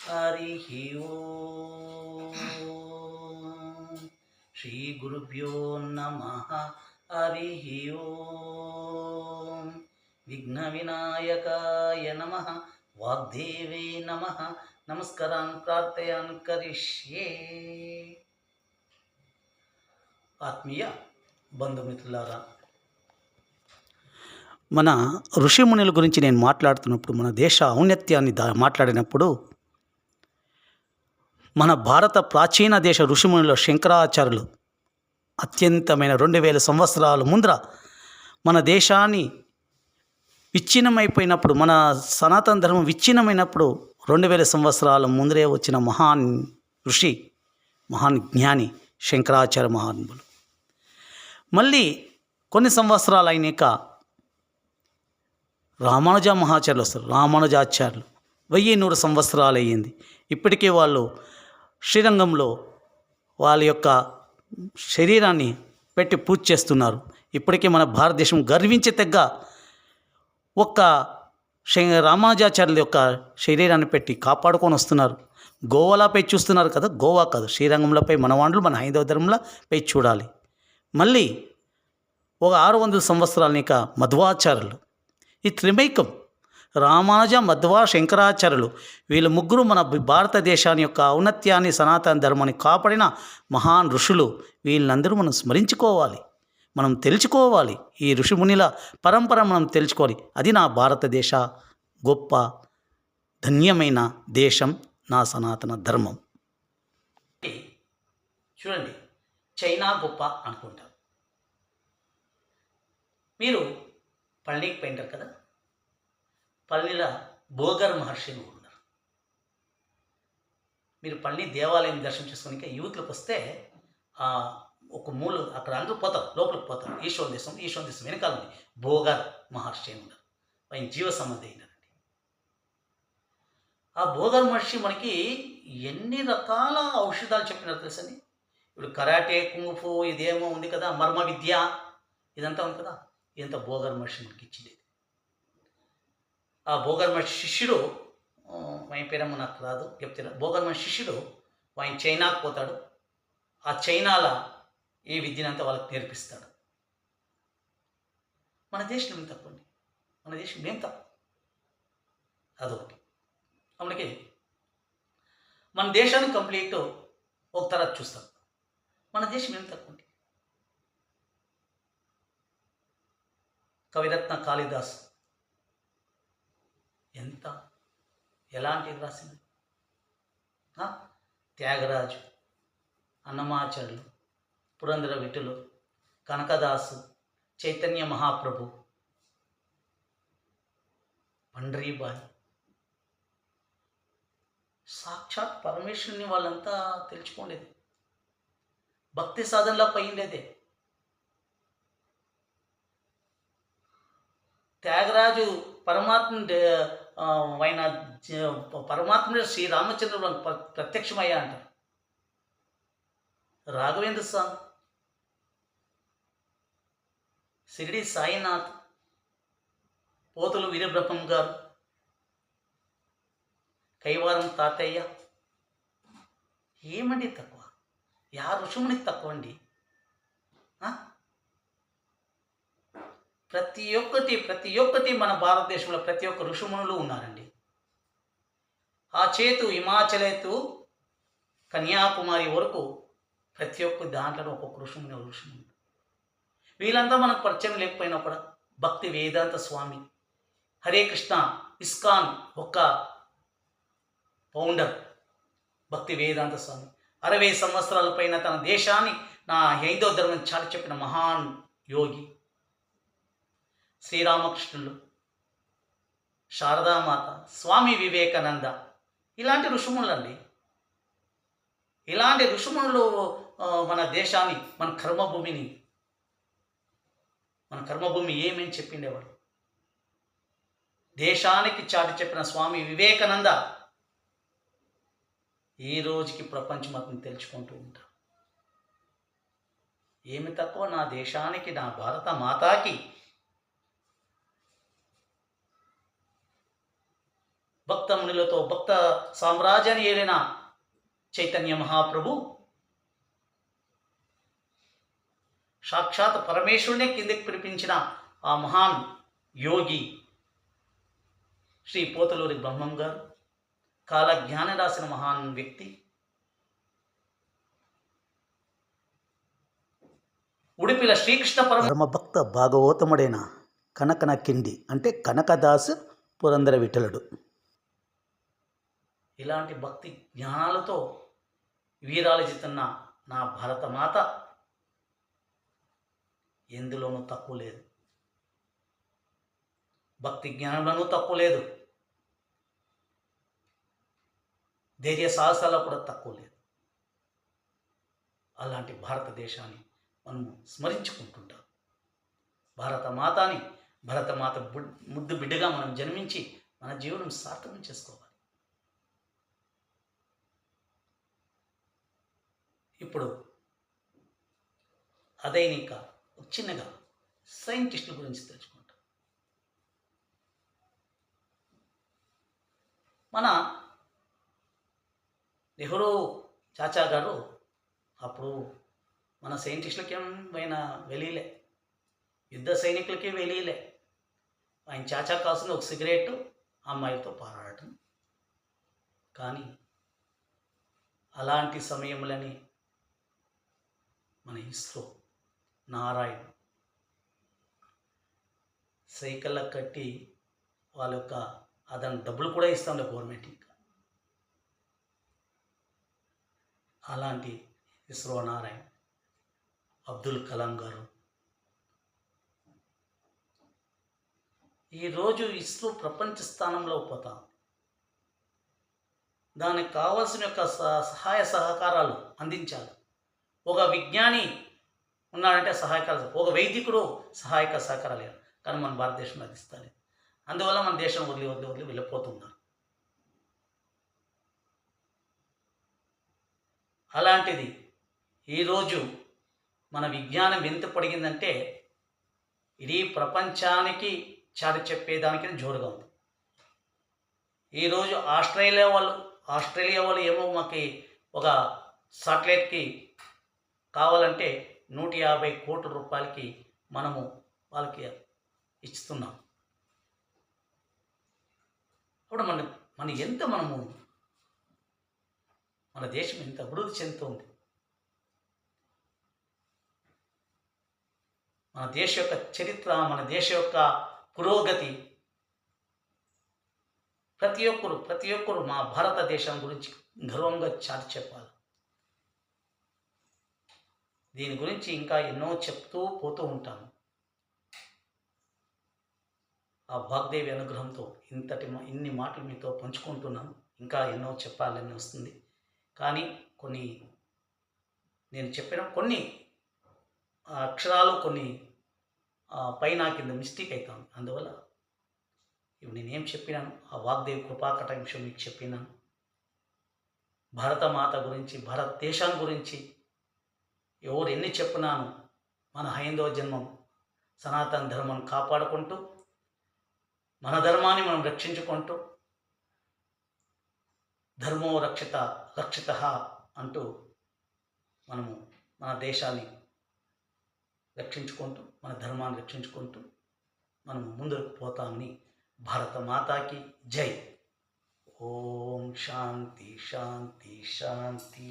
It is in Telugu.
हरिः ॐ नम नमः हरिः ॐ विघ्नविनायकाय नमः वाग्देवे नमः नमस्कारान् प्रार्थयान् करिष्ये। ಆತ್ಮೀಯ ಬಂಧು ಮಿತ್ರಲಾರ మన ఋషిమునుల గురించి నేను మాట్లాడుతున్నప్పుడు మన దేశ ఔన్నత్యాన్ని దా మాట్లాడినప్పుడు మన భారత ప్రాచీన దేశ ఋషిమునుల శంకరాచార్యులు అత్యంతమైన రెండు వేల సంవత్సరాల ముందర మన దేశాన్ని విచ్ఛిన్నమైపోయినప్పుడు మన సనాతన ధర్మం విచ్ఛిన్నమైనప్పుడు రెండు వేల సంవత్సరాల ముందరే వచ్చిన మహాన్ ఋషి మహాన్ జ్ఞాని శంకరాచార్య మహానుభులు మళ్ళీ కొన్ని సంవత్సరాలు అయినాక రామానుజ మహాచార్యులు వస్తారు రామానుజాచార్యులు. వెయ్యి నూరు సంవత్సరాలు అయ్యింది ఇప్పటికీ వాళ్ళు శ్రీరంగంలో వాళ్ళ యొక్క శరీరాన్ని పెట్టి పూజ చేస్తున్నారు. ఇప్పటికీ మన భారతదేశం గర్వించతగ్గ ఒక్క శ- రామానుజాచార్యుల యొక్క శరీరాన్ని పెట్టి కాపాడుకొని వస్తున్నారు. గోవాలపై చూస్తున్నారు కదా గోవా కాదు. శ్రీరంగంలోపై మన వాళ్ళు మన హైందవ ధర్మంలోపై చూడాలి. మళ్ళీ ఒక ఆరు వందల సంవత్సరాలనిక మధ్వాచార్యులు ఈ త్రిమైకం రామానుజ మధ్వ శంకరాచార్యులు వీళ్ళ ముగ్గురు మన భారతదేశాన్ని యొక్క ఔన్నత్యాన్ని సనాతన ధర్మాన్ని కాపాడిన మహాన్ ఋషులు. వీళ్ళందరూ మనం స్మరించుకోవాలి. మనం తెలుసుకోవాలి. ఈ ఋషిమునిల పరంపర మనం తెలుసుకోవాలి. అది నా భారతదేశ గొప్ప ధన్యమైన దేశం నా సనాతన ధర్మం. చూడండి చైనా గొప్ప అనుకుంటారు. మీరు పళనికి పోయినారు కదా? పల్లీలో బోగర్ మహర్షి అని ఉన్నారు. మీరు పల్లి దేవాలయం దర్శనం చేసుకుని యూత్లకు వస్తే ఒక మూల అక్కడ అందరూ పోతారు లోపలికి పోతారు. ఈశ్వర దేశం ఈశ్వర దేశం వెనకాల ఉంది. బోగర్ మహర్షి అని ఉన్నారు. ఆయన జీవ సంబంధి అయినారండి ఆ బోగర్ మహర్షి మనకి ఎన్ని రకాల ఔషధాలు చెప్పినారు తెలుసండి ఇప్పుడు కరాటే కుంగుఫు ఇదేమో ఉంది కదా మర్మ విద్య ఇదంతా ఉంది కదా. ఇదంతా బోగర్ మహర్షి మనకి ఇచ్చింది ఆ బోగర్ మహర్షి శిష్యుడు ఆయన పేరేమో నాకు రాదు చెప్తాను బోగర్ మహర్షి శిష్యుడు ఆయన చైనాకు పోతాడు. ఆ చైనాల ఈ విద్యనంతా వాళ్ళకి నేర్పిస్తాడు. మన దేశం ఏం అండి మన దేశం ఏం తక్కువ అదొకటి. అందుకే మన దేశాన్ని కంప్లీట్ ఒక తరగతి చూస్తాం. మన దేశం ఏం తక్కువ అండి కవిరత్న కాళిదాస్. ఎంత? ఎలాంటిది రాసింది? త్యాగరాజు అన్నమాచార్యులు పురంధర విటులు కనకదాసు చైతన్య మహాప్రభు పండ్రీబాయి. సాక్షాత్ పరమేశ్వరుని వాళ్ళంతా తెలుసుకోలేదు భక్తి సాధనలో పోయిండేదే. త్యాగరాజు పరమాత్మ ఆయన జ- పరమాత్ముడు శ్రీరామచంద్రుడు ప్ర- ప్రత్యక్షమయ్యా అంటారు. రాఘవేంద్ర స్వామి షిరిడి సాయినాథ్ పోతులు వీరబ్రహ్మం గారు కైవారం తాతయ్య. ఏమండి తక్కువ? యా ఋషుమునికి తక్కువ అండి ఆ? ప్రతి ఒక్కటి ప్రతి ఒక్కటి మన భారతదేశంలో ప్రతి ఒక్క ఋషిమునులు ఉన్నారండి. ఆ చేతు హిమాచలేతు కన్యాకుమారి వరకు ప్రతి ఒక్క దాంట్లో ఒక్కొక్క ఋషిముని ఋషిముని. వీళ్ళంతా మనకు పరిచయం లేకపోయినా కూడా భక్తి వేదాంత స్వామి హరే కృష్ణ ఇస్కాన్ ఒక్క ఫౌండర్ భక్తి వేదాంత స్వామి. అరవై సంవత్సరాల పైన తన దేశాన్ని నా హైందవ ధర్మం చాటి చెప్పిన మహాన్ యోగి. శ్రీరామకృష్ణులు శారదామాత స్వామి వివేకానంద ఇలాంటి ఋషిములండి ఇలాంటి ఋషిములు మన దేశాన్ని మన కర్మభూమిని మన కర్మభూమి ఏమేమి చెప్పిండేవాడు దేశానికి చాటి చెప్పిన స్వామి వివేకానంద ఈ రోజుకి ప్రపంచం అతను తెలుసుకుంటూ ఉంటారు ఏమి తక్కువ నా దేశానికి నా భారత మాతాకి భక్త మునులతో భక్త సామ్రాజ్యాన్ని ఏలిన చైతన్య మహాప్రభు సాక్షాత్ పరమేశ్వరునే కిందకి పిలిపించిన ఆ మహాన్ యోగి శ్రీ పోతలూరి బ్రహ్మం గారు కాలజ్ఞాన రాసిన మహాన్ వ్యక్తి. ఉడిపిల శ్రీకృష్ణ పరమభక్త భాగవతముడైన కనకన కిండి అంటే కనకదాసు పురందర విఠలుడు. ఇలాంటి భక్తి జ్ఞానాలతో వీరాలు చెతున్న నా భరతమాత ఎందులోనూ తక్కువ లేదు. భక్తి జ్ఞానంలోనూ తక్కువ లేదు. ధైర్య సాహసాల్లో కూడా తక్కువ లేదు. అలాంటి భారతదేశాన్ని మనము స్మరించుకుంటుంటాం. భారతమాతని భరతమాత బుడ్ ముద్దు బిడ్డగా మనం జన్మించి మన జీవనం సార్థకం చేసుకోవాలి. ఇప్పుడు అదే ఇంకా చిన్నగా సైంటిస్టుల గురించి తెలుసుకుంటాం. మన నెహ్రూ చాచా గారు అప్పుడు మన సైంటిస్టులకేమైనా వెలీలే యుద్ధ సైనికులకి వెలీలే ఆయన చాచా కాసిన ఒక సిగరెట్ అమ్మాయితో పారాడటం. కానీ అలాంటి సమయంలోని మన ఇస్రో నారాయణ్. సైకిళ్ళ కట్టి వాళ్ళ యొక్క అదన డబ్బులు కూడా ఇస్తాం గవర్నమెంట్ ఇంకా. అలాంటి ఇస్రో నారాయణ్ అబ్దుల్ కలాం గారు. ఈరోజు ఇస్రో ప్రపంచ స్థానంలో పోతాం. దానికి కావాల్సిన యొక్క సహాయ సహకారాలు అందించాలి. ఒక విజ్ఞాని ఉన్నాడంటే సహాయకాలు ఒక వైదికుడు సహాయక సహకారాలు లేదు కానీ మన భారతదేశంలో అది ఇస్తలేదు. అందువల్ల మన దేశం వదిలి వదిలి వదిలి వెళ్ళిపోతున్నారు. అలాంటిది ఈరోజు మన విజ్ఞానం ఎంత పొడిగిందంటే ఇడీ ప్రపంచానికి చాటి చెప్పేదానికి జోరుగా ఉంది. ఈరోజు ఆస్ట్రేలియా వాళ్ళు ఆస్ట్రేలియా వాళ్ళు ఏమో మాకు ఒక సాటిలైట్కి కావాలంటే నూట యాభై కోట్ల రూపాయలకి మనము వాళ్ళకి ఇస్తున్నాం. అప్పుడు మన మన ఎంత మనము మన దేశం ఎంత అభివృద్ధి చెందుతుంది. మన దేశ యొక్క చరిత్ర మన దేశ యొక్క పురోగతి ప్రతి ఒక్కరు ప్రతి ఒక్కరు మా భారతదేశం గురించి గర్వంగా చాటి చెప్పాలి. దీని గురించి ఇంకా ఎన్నో చెప్తూ పోతూ ఉంటాను. ఆ భాగ్దేవి అనుగ్రహంతో ఇంతటి మా- ఇన్ని మాటలు మీతో పంచుకుంటున్నాను. ఇంకా ఎన్నో చెప్పాలని వస్తుంది. కానీ కొన్ని నేను చెప్పిన కొన్ని అక్షరాలు కొన్ని పైన కింద మిస్టేక్ అవుతాను అందువల్ల ఇవి నేనేం చెప్పినాను ఆ వాగ్దేవి కృపాకట విషయం మీకు చెప్పినాను. భారతమాత గురించి భారతదేశం గురించి ఎవరు ఎన్ని చెప్పినాను మన హైందవ జన్మం సనాతన ధర్మం కాపాడుకుంటూ మన ధర్మాన్ని మనం రక్షించుకుంటూ ధర్మో రక్షిత రక్షిత అంటూ మనము మన దేశాన్ని రక్షించుకుంటూ మన ధర్మాన్ని రక్షించుకుంటూ మనం ముందుకు పోతామని భారత మాతాకి జై. ఓం శాంతి శాంతి శాంతి